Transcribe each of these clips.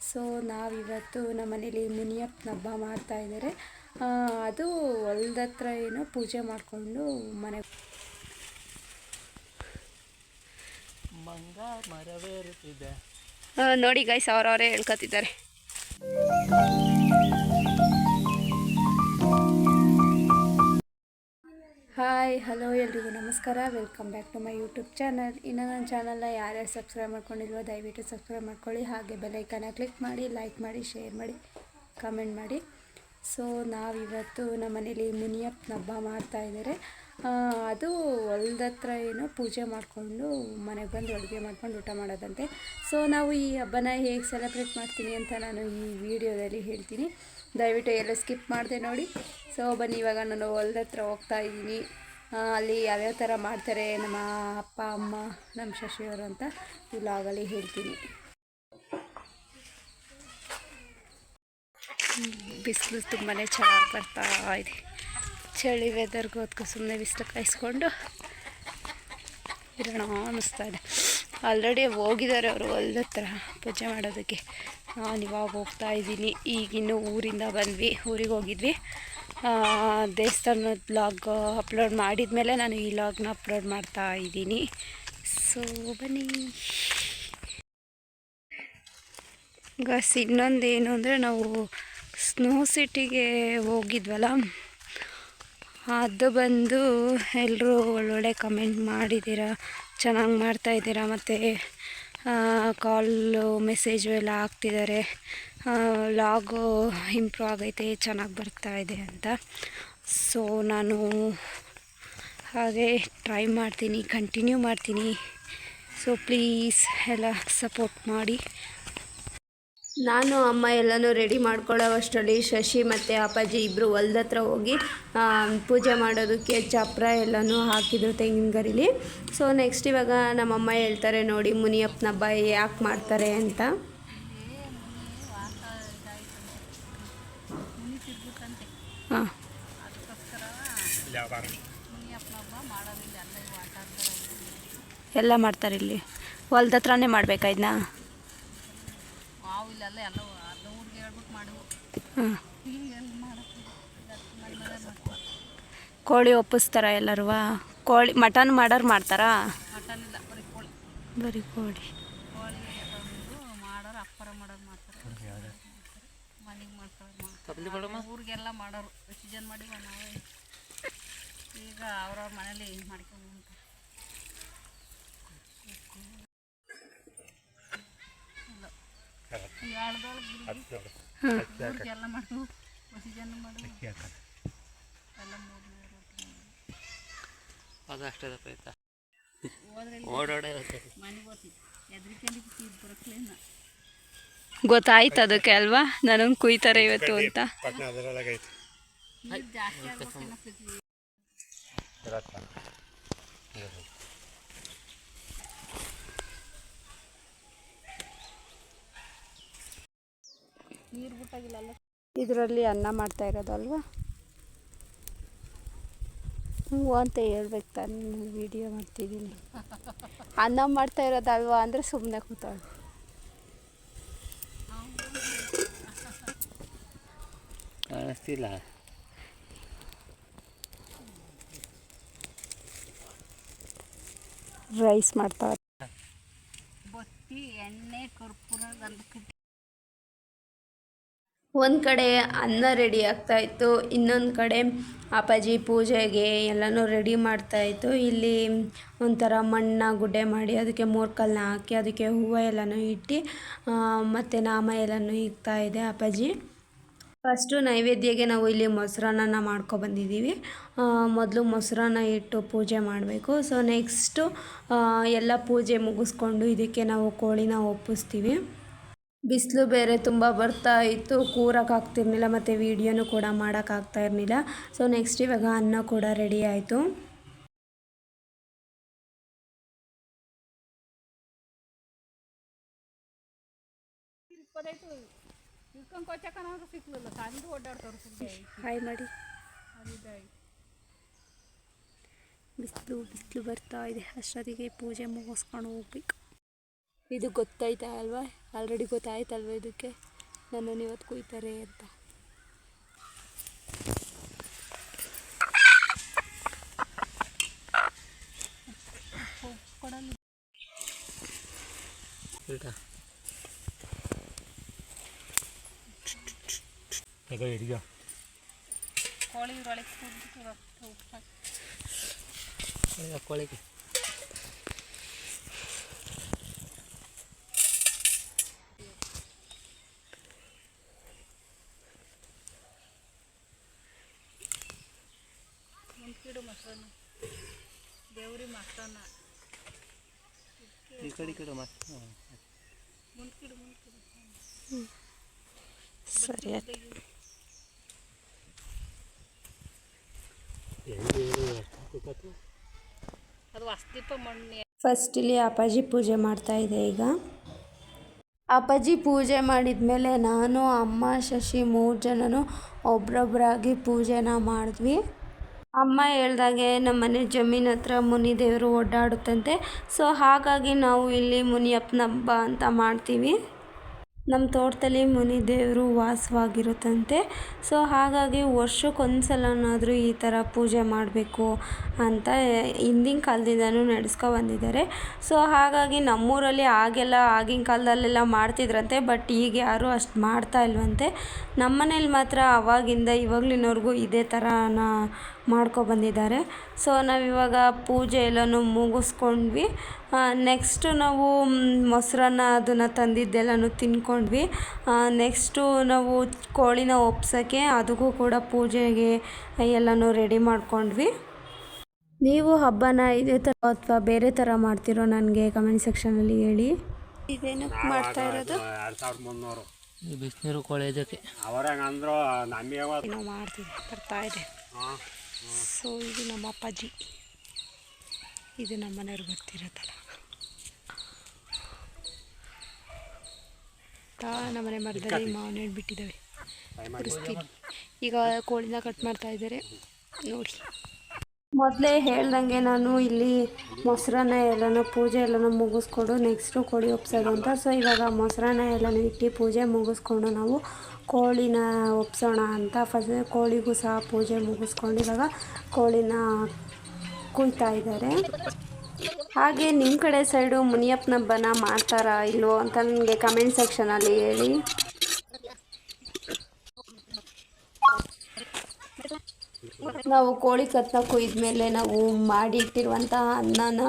So ನಾವಿವತ್ತು ನಮ್ಮ ಮನೇಲಿ ಮುನಿಯಪ್ಪನ ಹಬ್ಬ ಮಾಡ್ತಾ ಇದ್ದಾರೆ. ಆ, ಅದು ಹೊಲ್ದ ಹತ್ರ ಏನೋ ಪೂಜೆ ಮಾಡಿಕೊಂಡು ಮನೆ ಮಂಗ ಮರವೇರುತ್ತಿದೆ ನೋಡಿ ಗೈಸ್ ಅವರವರೇ ಹೇಳ್ಕೊತಿದ್ದಾರೆ. ಹಾಯ್ ಹಲೋ ಎಲ್ರಿಗೂ ನಮಸ್ಕಾರ. Welcome back to my YouTube channel. ಇನ್ನು ನನ್ನ ಚಾನಲ್ನ ಯಾರ್ಯಾರು ಸಬ್ಸ್ಕ್ರೈಬ್ ಮಾಡ್ಕೊಂಡಿಲ್ವೋ ದಯವಿಟ್ಟು ಸಬ್ಸ್ಕ್ರೈಬ್ ಮಾಡ್ಕೊಳ್ಳಿ. ಹಾಗೆ ಬೆಲೈಕನ ಕ್ಲಿಕ್ ಮಾಡಿ ಲೈಕ್ ಮಾಡಿ ಶೇರ್ ಮಾಡಿ ಕಮೆಂಟ್ ಮಾಡಿ. ಸೊ ನಾವಿವತ್ತು ನಮ್ಮ ಮನೇಲಿ ಮುನಿಯಪ್ಪನ ಹಬ್ಬ ಮಾಡ್ತಾ ಇದ್ದಾರೆ. ಆ, ಅದು ಹೊಲ್ದ ಹತ್ರ ಏನೋ ಪೂಜೆ ಮಾಡಿಕೊಂಡು ಮನೆಗೆ ಬಂದು ಅಡುಗೆ ಮಾಡ್ಕೊಂಡು ಊಟ ಮಾಡೋದಂತೆ. ಸೊ ನಾವು ಈ ಹಬ್ಬನ ಹೇಗೆ ಸೆಲೆಬ್ರೇಟ್ ಮಾಡ್ತೀನಿ ಅಂತ ನಾನು ಈ ವಿಡಿಯೋದಲ್ಲಿ ಹೇಳ್ತೀನಿ. ದಯವಿಟ್ಟು ಎಲ್ಲ ಸ್ಕಿಪ್ ಮಾಡಿದೆ ನೋಡಿ. ಸೊ ಬನ್ನಿ, ಇವಾಗ ನಾನು ಹೊಲ್ದ ಹತ್ರ ಹೋಗ್ತಾ ಇದ್ದೀನಿ. ಅಲ್ಲಿ ಯಾವ್ಯಾವ ಥರ ಮಾಡ್ತಾರೆ ನಮ್ಮ ಅಪ್ಪ, ಅಮ್ಮ, ನಮ್ಮ ಶಶಿಯವರು ಅಂತ ಇಲ್ಲಾಗಲಿ ಹೇಳ್ತೀನಿ. ಬಿಸಿಲು ತುಂಬಾ ಚೆನ್ನಾಗಿ ಬರ್ತಾ ಇದೆ. ಚಳಿ ವೆದರ್ಗೆ ಹೊತ್ಕೊ ಸುಮ್ಮನೆ ಬಿಸಿಲು ಕಾಯಿಸ್ಕೊಂಡು ಇರೋಣ ಅನ್ನಿಸ್ತಾ ಇದೆ. ಆಲ್ರೆಡಿ ಹೋಗಿದ್ದಾರೆ ಅವರು ಹೊಲದ ಹತ್ರ ಪೂಜೆ ಮಾಡೋದಕ್ಕೆ. ನಾನು ಇವಾಗ ಹೋಗ್ತಾ ಇದ್ದೀನಿ. ಈಗಿನ್ನು ಊರಿಂದ ಬಂದ್ವಿ. ಊರಿಗೆ ಹೋಗಿದ್ವಿ. ದೇವಸ್ಥಾನದ ಬ್ಲಾಗ್ ಅಪ್ಲೋಡ್ ಮಾಡಿದ ಮೇಲೆ ನಾನು ಈ ಲಾಗ್ನ ಅಪ್ಲೋಡ್ ಮಾಡ್ತಾ ಇದ್ದೀನಿ. ಸೊ ಬನ್ನಿ. ಗಸ್ ಇನ್ನೊಂದು ಏನು ಅಂದರೆ ನಾವು ಸ್ನೋ ಸಿಟಿಗೆ ಹೋಗಿದ್ವಲ್ಲ? ಅದು ಬಂದು ಎಲ್ಲರೂ ಒಳ್ಳೊಳ್ಳೆ ಕಮೆಂಟ್ ಮಾಡಿದ್ದೀರಾ, ಚೆನ್ನಾಗಿ ಮಾಡ್ತಾಯಿದ್ದೀರಾ ಮತ್ತು ಕಾಲು ಮೆಸೇಜು ಎಲ್ಲ ಹಾಕ್ತಿದ್ದಾರೆ. ಲಾಗು ಇಂಪ್ರೂವ್ ಆಗೈತೆ, ಚೆನ್ನಾಗಿ ಬರ್ತಾ ಇದೆ ಅಂತ. ಸೊ ನಾನು ಹಾಗೆ ಟ್ರೈ ಮಾಡ್ತೀನಿ ಕಂಟಿನ್ಯೂ ಮಾಡ್ತೀನಿ. ಸೊ ಪ್ಲೀಸ್ ಎಲ್ಲ ಸಪೋರ್ಟ್ ಮಾಡಿ. ನಾನು, ಅಮ್ಮ ಎಲ್ಲನೂ ರೆಡಿ ಮಾಡ್ಕೊಳ್ಳೋವಷ್ಟರಲ್ಲಿ ಶಶಿ ಮತ್ತು ಅಪ್ಪಾಜಿ ಇಬ್ಬರು ಹೊಲ್ದ ಹತ್ರ ಹೋಗಿ ಪೂಜೆ ಮಾಡೋದಕ್ಕೆ ಚಪ್ರ ಎಲ್ಲನೂ ಹಾಕಿದರು ತೆಂಗಿನ ಗರಿಲಿ ಸೊ ನೆಕ್ಸ್ಟ್ ಇವಾಗ ನಮ್ಮಮ್ಮ ಹೇಳ್ತಾರೆ, ನೋಡಿ ಮುನಿಯಪ್ಪನ ಹಬ್ಬ ಯಾಕೆ ಮಾಡ್ತಾರೆ ಅಂತ. ಹಾಂ. ಎಲ್ಲ ಮಾಡ್ತಾರೆ ಇಲ್ಲಿ. ಹೊಲ್ದ ಹತ್ರನೇ ಮಾವು ಎಲ್ಲ ಅರ್ಧ ಊರಿಗೆ ಹೇಳ್ಬಿಟ್ಟು ಮಾಡುವು ಕೋಳಿ ಒಪ್ಪಿಸ್ತಾರ ಎಲ್ಲರೂ ಕೋಳಿ ಮಟನ್ ಮಾಡೋರು ಮಾಡ್ತಾರಾ? ಮಟನ್ ಇಲ್ಲ ಬರೀ ಕೋಳಿ. ಬರೀ ಕೋಳಿ. ಕೋಳಿ ಮಾಡೋರು ಅಪ್ಪರ ಮಾಡೋರು ಮಾಡ್ತಾರೆ. ಮನೆಗೆ ಮಾಡ್ತಾರೆ ಊರಿಗೆಲ್ಲ ಮಾಡೋರು. ಎಷ್ಟು ಜನ ಮಾಡಿ ನಾವೇ. ಈಗ ಅವ್ರವ್ರ ಮನೇಲಿ ಮಾಡ್ಕೊಂಡು ಊರಿಗೆಲ್ಲ ಮಾಡು ಎಷ್ಟು ಜನ ಮಾಡು ಎಲ್ಲ ಮೂರು ಅದಷ್ಟೇ ಆಯ್ತಾ ಹೋದ್ರೆ ಓಡಾಡೇ ಮನೆಗೆ ಹೋಗ್ತೀವಿ ಎದ್ರಿಕೆಂದು ಬರಕ್ಲೇನ ಗೊತ್ತಾಯ್ತು ಅದಕ್ಕೆ ಅಲ್ವಾ? ನನಗೆ ಕುಯ್ತಾರೆ ಇವತ್ತು ಅಂತ. ಜಾಸ್ತಿ ನೀರು ಬಿಟ್ಟಾಗಿಲ್ಲ ಇದರಲ್ಲಿ ಅನ್ನ ಮಾಡ್ತಾ ಇರೋದಲ್ವಾ? ಹ್ಞೂ ಅಂತ ಹೇಳ್ಬೇಕು ತಾನು ವಿಡಿಯೋ ಮಾಡ್ತಿದ್ದೀನಿ. ಅನ್ನ ಮಾಡ್ತಾ ಇರೋದಲ್ವಾ ಅಂದರೆ ಸುಮ್ಮನೆ ಕೂತಾಳೆ ಕಾಣಿಸ್ತಿಲ್ಲ. ರೈಸ್ ಮಾಡ್ತಾವೆ ಬತ್ತಿ ಎಣ್ಣೆ ಕರ್ಪೂರ ಗಂಧಕ್ಕೆ ಒಂದು ಕಡೆ ಅನ್ನ ರೆಡಿ ಆಗ್ತಾ ಇತ್ತು, ಇನ್ನೊಂದು ಕಡೆ ಅಪ್ಪಾಜಿ ಪೂಜೆಗೆ ಎಲ್ಲನೂ ರೆಡಿ ಮಾಡ್ತಾ ಇತ್ತು. ಇಲ್ಲಿ ಒಂಥರ ಮಣ್ಣ ಗುಡ್ಡೆ ಮಾಡಿ ಅದಕ್ಕೆ ಮೂರ್ಕಲ್ನ ಹಾಕಿ ಅದಕ್ಕೆ ಹೂವು ಎಲ್ಲನೂ ಇಟ್ಟು ಮತ್ತು ನಾಮ ಎಲ್ಲನೂ ಇದೆ ಅಪ್ಪಾಜಿ. ಫಸ್ಟು ನೈವೇದ್ಯಗೆ ನಾವು ಇಲ್ಲಿ ಮೊಸರನ್ನ ಮಾಡ್ಕೊಬಂದಿದ್ದೀವಿ ಮೊದಲು ಮೊಸರನ್ನ ಇಟ್ಟು ಪೂಜೆ ಮಾಡಬೇಕು. ಸೊ ನೆಕ್ಸ್ಟು ಎಲ್ಲ ಪೂಜೆ ಮುಗಿಸ್ಕೊಂಡು ಇದಕ್ಕೆ ನಾವು ಕೋಳಿನ ಒಪ್ಪಿಸ್ತೀವಿ. ಬಿಸಿಲು ಬೇರೆ ತುಂಬ ಬರ್ತಾ ಇತ್ತು ಕೂರಕ್ಕಾಗ್ತಿರ್ಲಿಲ್ಲ ಮತ್ತು ವೀಡಿಯೋನು ಕೂಡ ಮಾಡೋಕ್ಕಾಗ್ತಾ ಇರಲಿಲ್ಲ. ಸೊ ನೆಕ್ಸ್ಟ್ ಇವಾಗ ಅನ್ನ ಕೂಡ ರೆಡಿ ಆಯಿತು. ಹಾಯ್ ಮಾಡಿ ಬಿಸಿಲು ಬಿಸಿಲು ಬರ್ತಾ ಇದೆ. ಅಷ್ಟೊತ್ತಿಗೆ ಪೂಜೆ ಮುಗಿಸ್ಕೊಂಡು ಹೋಗ್ಬೇಕು. ಇದು ಗೊತ್ತಾಯ್ತಾ ಅಲ್ವಾ? ಆಲ್ರೆಡಿ ಗೊತ್ತಾಯ್ತಲ್ವ ಇದಕ್ಕೆ? ನನ್ನನ್ನು ಇವತ್ತು ಕುಯ್ತಾರೆ ಅಂತ. ಈಗ ಈಗ ಹಿಡಿಯೋ ಕೋಳಿ ಕೋಳಿಗೆ ಮುಂದ್ಕಿಡು ಮೊಸರನ್ನ ದೇವ್ರಿ ಮೊಸರನ್ನ ಈ ಕಡೆ ಈ ಕಡೆ ಮತ್ತೆ ಮುಂದ್ಕಿಡು ಮುಂದ್ಕಿಡು ಸರಿ ಫಸ್ಟ್ ಇಲ್ಲಿ ಅಪ್ಪಾಜಿ ಪೂಜೆ ಮಾಡ್ತಾ ಇದೆ ಈಗ. ಅಪ್ಪಾಜಿ ಪೂಜೆ ಮಾಡಿದ ಮೇಲೆ ನಾನು ಅಮ್ಮ ಶಶಿ ಮೂರು ಜನನು ಒಬ್ರೊಬ್ರಾಗಿ ಪೂಜೆನ ಮಾಡಿದ್ವಿ. ಅಮ್ಮ ಹೇಳ್ದಾಗೆ ನಮ್ಮ ಮನೆ ಜಮೀನು ಹತ್ರ ಮುನಿ ದೇವರು ಓಡಾಡುತ್ತಂತೆ. ಸೊ ಹಾಗಾಗಿ ನಾವು ಇಲ್ಲಿ ಮುನಿಯಪ್ಪನ ಹಬ್ಬ ಅಂತ ಮಾಡ್ತೀವಿ. ನಮ್ಮ ತೋಟದಲ್ಲಿ ಮುನಿ ದೇವರು ವಾಸವಾಗಿರುತ್ತಂತೆ. ಸೊ ಹಾಗಾಗಿ ವರ್ಷಕ್ಕೊಂದ್ಸಲನಾದರೂ ಈ ಥರ ಪೂಜೆ ಮಾಡಬೇಕು ಅಂತ ಹಿಂದಿನ ಕಾಲದಿಂದನೂ ನಡೆಸ್ಕೊ ಬಂದಿದ್ದಾರೆ. ಸೊ ಹಾಗಾಗಿ ನಮ್ಮೂರಲ್ಲಿ ಆಗೆಲ್ಲ ಆಗಿನ ಕಾಲದಲ್ಲೆಲ್ಲ ಮಾಡ್ತಿದ್ರಂತೆ, ಬಟ್ ಈಗ ಯಾರೂ ಅಷ್ಟು ಮಾಡ್ತಾ ಇಲ್ವಂತೆ. ನಮ್ಮನೇಲಿ ಮಾತ್ರ ಅವಾಗಿಂದ ಇವಾಗಲಿನವ್ರಿಗೂ ಇದೇ ಥರನ ಮಾಡ್ಕೊ ಬಂದಿದ್ದಾರೆ. ಸೊ ನಾವಿವಾಗ ಪೂಜೆ ಎಲ್ಲನೂ ಮುಗಿಸ್ಕೊಂಡ್ವಿ. ನೆಕ್ಸ್ಟು ನಾವು ಮೊಸರನ್ನ ಅದನ್ನು ತಂದಿದ್ದೆಲ್ಲನೂ ತಿನ್ಕೊಂಡ್ವಿ ನೆಕ್ಸ್ಟು ನಾವು ಕೋಳಿನ ಒಪ್ಸೋಕ್ಕೆ ಅದಕ್ಕೂ ಕೂಡ ಪೂಜೆಗೆ ಎಲ್ಲನೂ ರೆಡಿ ಮಾಡ್ಕೊಂಡ್ವಿ. ನೀವು ಹಬ್ಬನ ಇದೇ ಥರ ಅಥವಾ ಬೇರೆ ಥರ ಮಾಡ್ತಿರೋ ನನಗೆ ಕಮೆಂಟ್ ಸೆಕ್ಷನಲ್ಲಿ ಹೇಳಿ. ಇದೇನಕ್ಕೆ ಮಾಡ್ತಾ ಇರೋದು? ಎರಡು ಸಾವಿರದ ಮುನ್ನೂರು. ಈ ಬಿಸಿನೀರು ಕೋಳಿ ಇದಕ್ಕೆ. ಅವರಂಗೆ ಅಂದ್ರು ನಮಗೆ ಮಾಡ್ತೀವಿ ಬರ್ತಾ ಇದೆ. ಸೊ ಇದು ನಮ್ಮ ಅಪ್ಪಾಜಿ. ಇದು ನಮ್ಮ ಮನೆಯವ್ರು ಗೊತ್ತಿರುತ್ತಲ್ಲ ತಾ ನಮ್ಮನೆ ಮರದಲ್ಲಿ ಮಾವಿನ ಹಣ್ಣು ಬಿಟ್ಟಿದ್ದಾವೆ. ಈಗ ಕೋಳಿನ ಕಟ್ ಮಾಡ್ತಾ ಇದ್ದಾರೆ. ನೋಡಿ. ಮೊದಲೇ ಹೇಳ್ದಂಗೆ ನಾನು ಇಲ್ಲಿ ಮೊಸರನ್ನ ಎಲ್ಲನೂ ಪೂಜೆ ಎಲ್ಲನೂ ಮುಗಿಸ್ಕೊಂಡು ನೆಕ್ಸ್ಟು ಕೋಳಿ ಒಪ್ಸೋದು ಅಂತ. ಸೊ ಇವಾಗ ಮೊಸರನ್ನ ಎಲ್ಲನೂ ಇಟ್ಟು ಪೂಜೆ ಮುಗಿಸ್ಕೊಂಡು ನಾವು ಕೋಳಿನ ಒಪ್ಸೋಣ ಅಂತ. ಫಸ್ಟ್ ಕೋಳಿಗೂ ಸಹ ಪೂಜೆ ಮುಗಿಸ್ಕೊಂಡು ಇವಾಗ ಕೋಳಿನ ಕುಯ್ತಾ ಇದ್ದಾರೆ. ಹಾಗೆ ನಿಮ್ಮ ಕಡೆ ಸೈಡು ಮುನಿಯಪ್ಪನ ಹಬ್ಬನ ಮಾಡ್ತಾರಾ ಇಲ್ವೋ ಅಂತ ನನಗೆ ಕಮೆಂಟ್ ಸೆಕ್ಷನಲ್ಲಿ ಹೇಳಿ. ನಾವು ಕೋಳಿ ಕತ್ತನ್ನ ಕುಯ್ದ ಮೇಲೆ ನಾವು ಮಾಡಿ ಅನ್ನನ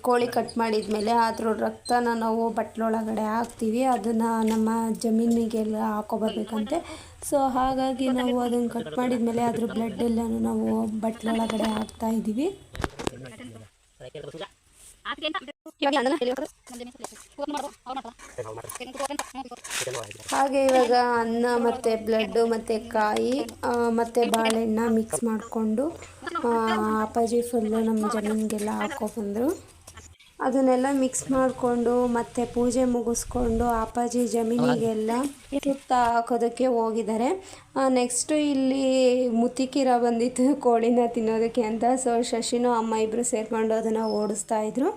ಕೋಳಿ ಕಟ್ ಮಾಡಿದ್ಮೇಲೆ ಅದ್ರ ರಕ್ತನ ನಾವು ಬಟ್ಲೊಳಗಡೆ ಹಾಕ್ತೀವಿ. ಅದನ್ನು ನಮ್ಮ ಜಮೀನಿಗೆಲ್ಲ ಹಾಕೋಬರ್ಬೇಕಂತೆ. ಸೊ, ಹಾಗಾಗಿ ನಾವು ಅದನ್ನು ಕಟ್ ಮಾಡಿದ್ಮೇಲೆ ಅದ್ರ ಬ್ಲಡ್ ಎಲ್ಲನೂ ನಾವು ಬಟ್ಲೊಳಗಡೆ ಹಾಕ್ತಾ ಇದ್ದೀವಿ ಹಾಗೆ ಇವಾಗ ಅನ್ನ ಮತ್ತು ಬ್ಲಡ್ಡು ಮತ್ತು ಕಾಯಿ ಮತ್ತೆ ಬಾಳೆಹಣ್ಣ ಮಿಕ್ಸ್ ಮಾಡಿಕೊಂಡು ಅಪ್ಪಾಜಿ ಫುಲ್ಲು ನಮ್ಮ ಜಮೀನಿಗೆಲ್ಲ ಹಾಕೊಬಂದರು ಅದನ್ನೆಲ್ಲ ಮಿಕ್ಸ್ ಮಾಡಿಕೊಂಡು ಮತ್ತೆ ಪೂಜೆ ಮುಗಿಸ್ಕೊಂಡು ಅಪ್ಪಾಜಿ ಜಮೀನಿಗೆಲ್ಲ ತುತ್ತ ಹಾಕೋದಕ್ಕೆ ಹೋಗಿದ್ದಾರೆ. ನೆಕ್ಸ್ಟು ಇಲ್ಲಿ ಮುತಿಕಿರ ಬಂದಿತ್ತು ಕೋಳಿನ ತಿನ್ನೋದಕ್ಕೆ ಅಂತ. ಸೊ ಶಶಿನೂ ಅಮ್ಮ ಇಬ್ಬರು ಸೇರಿಕೊಂಡು ಅದನ್ನು ಓಡಿಸ್ತಾ ಇದ್ರು.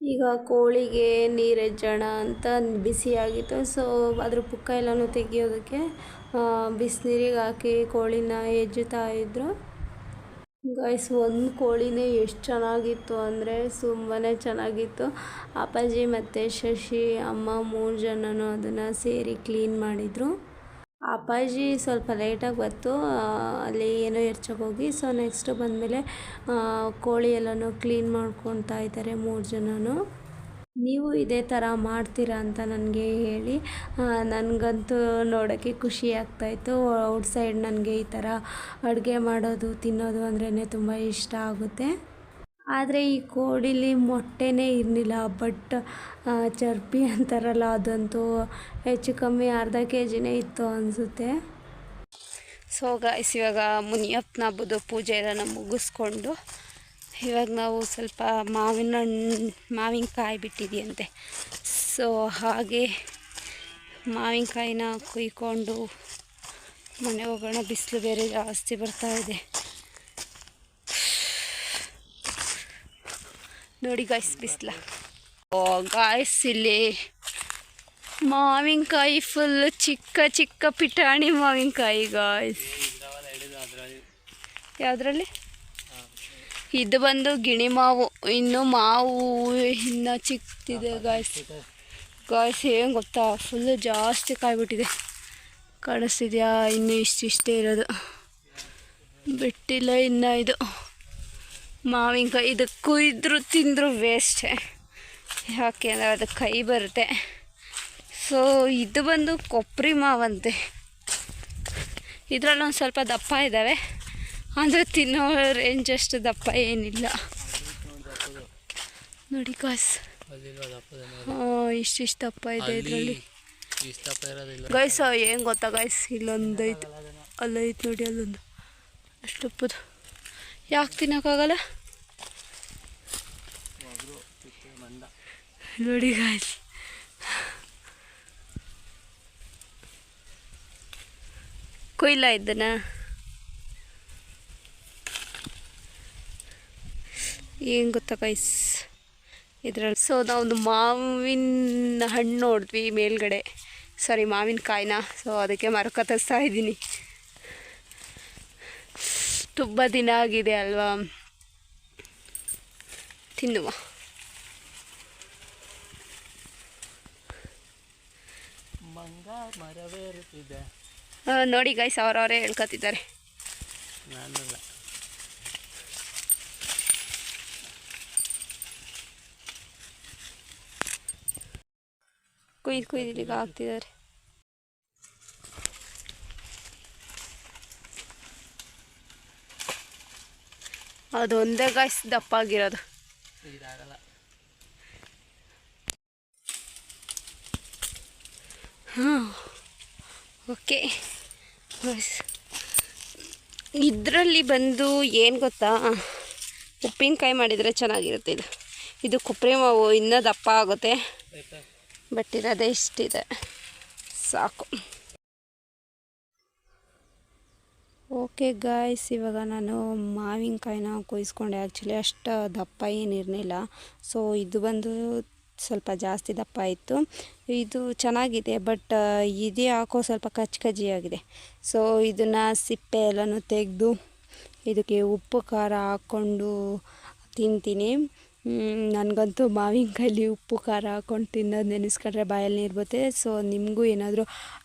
ಈಗ ಕೋಳಿಗೆ ನೀರು ಎಜ್ಜೋಣ ಅಂತ ಬಿಸಿಯಾಗಿತ್ತು. ಸೊ ಅದ್ರ ಪುಕ್ಕ ಎಲ್ಲನೂ ತೆಗಿಯೋದಕ್ಕೆ ಬಿಸಿನೀರಿಗೆ ಹಾಕಿ ಕೋಳಿನ ಹೆಜ್ಜುತ್ತಾ ಇದ್ರು. ಗೈಸ್ ಒಂದು ಕೋಳಿನೇ ಎಷ್ಟು ಚೆನ್ನಾಗಿತ್ತು ಅಂದರೆ ತುಂಬಾ ಚೆನ್ನಾಗಿತ್ತು. ಅಪ್ಪಾಜಿ ಮತ್ತು ಶಶಿ, ಅಮ್ಮ ಮೂರು ಜನನೂ ಅದನ್ನು ಸೇರಿ ಕ್ಲೀನ್ ಮಾಡಿದರು. ಅಪ್ಪಾಜಿ ಸ್ವಲ್ಪ ಲೇಟಾಗಿ ಬಂತು ಅಲ್ಲಿ ಏನೋ ಹೋಗಿ ಸೊ ನೆಕ್ಸ್ಟ್ ಬಂದಮೇಲೆ ಕೋಳಿ ಎಲ್ಲನೂ ಕ್ಲೀನ್ ಮಾಡ್ಕೊತಾ ಇದ್ದಾರೆ ಮೂರು ಜನನು. ನೀವು ಇದೇ ಥರ ಮಾಡ್ತೀರಾ ಅಂತ ನನಗೆ ಹೇಳಿ ನನಗಂತೂ ನೋಡೋಕ್ಕೆ ಖುಷಿ ಆಗ್ತಾಯಿತ್ತು. ಔಟ್ಸೈಡ್ ನನಗೆ ಈ ಥರ ಅಡುಗೆ ಮಾಡೋದು, ತಿನ್ನೋದು ಅಂದ್ರೇ ತುಂಬ ಇಷ್ಟ ಆಗುತ್ತೆ. ಆದರೆ ಈ ಕೋಡಿಲಿ ಮೊಟ್ಟೆನೇ ಇರಲಿಲ್ಲ, ಬಟ್ ಚರ್ಪಿ ಅಂತಾರಲ್ಲ ಅದಂತೂ ಹೆಚ್ಚು ಕಮ್ಮಿ ಅರ್ಧ ಕೆ ಜಿನೇ ಇತ್ತು ಅನಿಸುತ್ತೆ. ಸೊ ಗಾಯ್ಸ್ ಇವಾಗ ಮುನಿಯಪ್ಪನ ಹಬ್ಬದ ಪೂಜೆ ಎಲ್ಲ ಮುಗಿಸ್ಕೊಂಡು ಇವಾಗ ನಾವು ಸ್ವಲ್ಪ ಮಾವಿನ ಹಣ್ಣು, ಮಾವಿನಕಾಯಿ ಬಿಟ್ಟಿದೆಯಂತೆ. ಸೊ ಹಾಗೆ ಮಾವಿನಕಾಯಿನ ಕುಯ್ಕೊಂಡು ಮನೆ ಹೋಗೋಣ. ಬಿಸಿಲು ಬೇರೆ ಜಾಸ್ತಿ ಬರ್ತಾ ಇದೆ. ನೋಡಿ ಗಾಯ್ಸ್ ಬಿಸಿಲ. ಓ ಗಾಯ್ಸ್ ಇಲ್ಲಿ ಮಾವಿನಕಾಯಿ ಫುಲ್ ಚಿಕ್ಕ ಚಿಕ್ಕ ಪಿಟಾಣಿ ಮಾವಿನಕಾಯಿ ಗಾಯ್ಸ್ ಯಾವುದ್ರಲ್ಲಿ? ಇದು ಬಂದು ಗಿಣಿ ಮಾವು. ಇನ್ನು ಮಾವು ಇನ್ನು ಚಿಕ್ಕದಿದೆ ಗಾಯ್ಸ್ ಗಾಯ್ಸ್ ಏನು ಗೊತ್ತಾ? ಫುಲ್ಲು ಜಾಸ್ತಿ ಕಾಯ್ಬಿಟ್ಟಿದೆ. ಕಾಣಿಸ್ತಿದ್ಯಾ? ಇನ್ನು ಇಷ್ಟಿಷ್ಟೇ ಇರೋದು. ಬಿಟ್ಟಿಲ್ಲ ಇನ್ನು ಇದು. ಮಾವಿನಕಾಯಿ ಇದು ಕುಯ್ದ್ರು ತಿಂದರೂ ವೇಸ್ಟೆ ಯಾಕೆ ಅಂದರೆ ಅದು ಕೈ ಬರುತ್ತೆ. ಸೊ ಇದು ಬಂದು ಕೊಬ್ಬರಿ ಮಾವಂತೆ. ಇದರಲ್ಲಿ ಒಂದು ಸ್ವಲ್ಪ ದಪ್ಪ ಇದ್ದಾವೆ. ಅಂದರೆ ತಿನ್ನೋ ರೇಂಜ್ ಅಷ್ಟು ದಪ್ಪ ಏನಿಲ್ಲ. ನೋಡಿ ಕಾಸ್ ದಪ್ಪದ ಇಷ್ಟಿಷ್ಟು ದಪ್ಪ ಇದೆ ಇದರಲ್ಲಿ. ಗೈಸ ಏನು ಗೊತ್ತಾ ಗೈಸ್ ಇಲ್ಲೊಂದು ಐತೆ ಅಲ್ಲೈತೆ ನೋಡಿ ಅಲ್ಲೊಂದು. ಅಷ್ಟಪ್ಪದು ಯಾಕೆ ತಿನ್ನೋಕ್ಕಾಗಲ್ಲ ನೋಡಿ ಗಾಯ್ಸ್ ಕೊಯ್ಲ ಇದ್ದನ? ಏನು ಗೊತ್ತಾ ಕೈಸ್ ಇದರಲ್ಲಿ ಸೊ ನಾವು ಮಾವಿನ ಹಣ್ಣು ನೋಡಿದ್ವಿ ಮೇಲ್ಗಡೆ. ಸಾರಿ ಮಾವಿನಕಾಯಿನ ಸೊ ಅದಕ್ಕೆ ಮರ ಕತ್ತಿಸ್ತಾ ಇದ್ದೀನಿ. ತುಂಬ ದಿನ ಆಗಿದೆ ಅಲ್ವಾ? ತಿನ್ನುವ. ನೋಡಿ ಗೈಸ್ ಅವರವರೇ ಹೇಳ್ಕೊತಿದ್ದಾರೆ ಕುಯ್ದು ಕುಯ್ದು ಇಲ್ಲಿಗೆ ಹಾಕ್ತಿದ್ದಾರೆ. ಅದೊಂದೇ ಗಾಯ್ಸ್ ದಪ್ಪ ಆಗಿರೋದು. ಹಾಂ ಓಕೆ ಇದರಲ್ಲಿ ಬಂದು ಏನು ಗೊತ್ತಾ? ಉಪ್ಪಿನಕಾಯಿ ಮಾಡಿದರೆ ಚೆನ್ನಾಗಿರುತ್ತೆ ಇದು. ಇದು ಕೊಬ್ಬರಿ ಮಾವು ಇನ್ನೂ ದಪ್ಪ ಆಗುತ್ತೆ. ಬಟ್ ಇರೋದೇ ಇಷ್ಟಿದೆ. ಸಾಕು. ಓಕೆ ಗಾಯ್ಸ್ ಇವಾಗ ನಾನು ಮಾವಿನಕಾಯಿನ ಕೊಯ್ಸ್ಕೊಂಡೆ. ಆ್ಯಕ್ಚುಲಿ ಅಷ್ಟು ದಪ್ಪ ಏನಿರಲಿಲ್ಲ ಸೊ ಇದು ಬಂದು ಸ್ವಲ್ಪ ಜಾಸ್ತಿ ದಪ್ಪ ಇತ್ತು ಇದು ಚೆನ್ನಾಗಿದೆ ಬಟ್ ಇದೇ ಹಾಕೋ ಸ್ವಲ್ಪ ಕಚ್ ಕಜ್ಜಿಯಾಗಿದೆ ಸೊ ಇದನ್ನು ಸಿಪ್ಪೆ ಎಲ್ಲನೂ ತೆಗೆದು, ಇದಕ್ಕೆ ಉಪ್ಪು ಖಾರ ಹಾಕ್ಕೊಂಡು ತಿಂತೀನಿ. ನನಗಂತೂ ಮಾವಿನಕಾಯಲ್ಲಿ ಉಪ್ಪು, ಖಾರ ಹಾಕ್ಕೊಂಡು ತಿನ್ನೋದು ನೆನೆಸ್ಕೊಂಡ್ರೆ ಬಾಯಲ್ಲಿ ನೀರು ಬರುತ್ತೆ. ಸೊ ನಿಮಗೂ ಏನಾದರೂ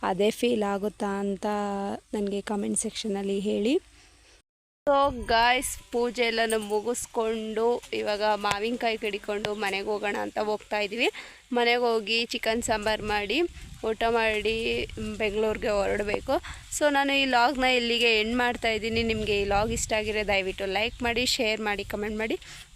ಅದೇ ಫೀಲ್ ಆಗುತ್ತಾ ಅಂತ ನನಗೆ ಕಮೆಂಟ್ ಸೆಕ್ಷನಲ್ಲಿ ಹೇಳಿ. ಸೊ ಗಾಯ್ಸ್ ಪೂಜೆ ಎಲ್ಲನೂ ಮುಗಿಸ್ಕೊಂಡು ಇವಾಗ ಮಾವಿನಕಾಯಿ ಕಡಿಕೊಂಡು ಮನೆಗೆ ಹೋಗೋಣ ಅಂತ ಹೋಗ್ತಾ ಇದ್ದೀವಿ ಮನೆಗೆ ಹೋಗಿ ಚಿಕನ್ ಸಾಂಬಾರು ಮಾಡಿ, ಊಟ ಮಾಡಿ ಬೆಂಗಳೂರಿಗೆ ಹೊರಡಬೇಕು. ಸೊ ನಾನು ಈ ಲಾಗ್ನ ಇಲ್ಲಿಗೆ ಎಂಡ್ ಮಾಡ್ತಾ ಇದ್ದೀನಿ ನಿಮಗೆ ಈ ಲಾಗ್ ಇಷ್ಟ ಆಗಿರೋ ದಯವಿಟ್ಟು ಲೈಕ್ ಮಾಡಿ ಶೇರ್ ಮಾಡಿ ಕಮೆಂಟ್ ಮಾಡಿ.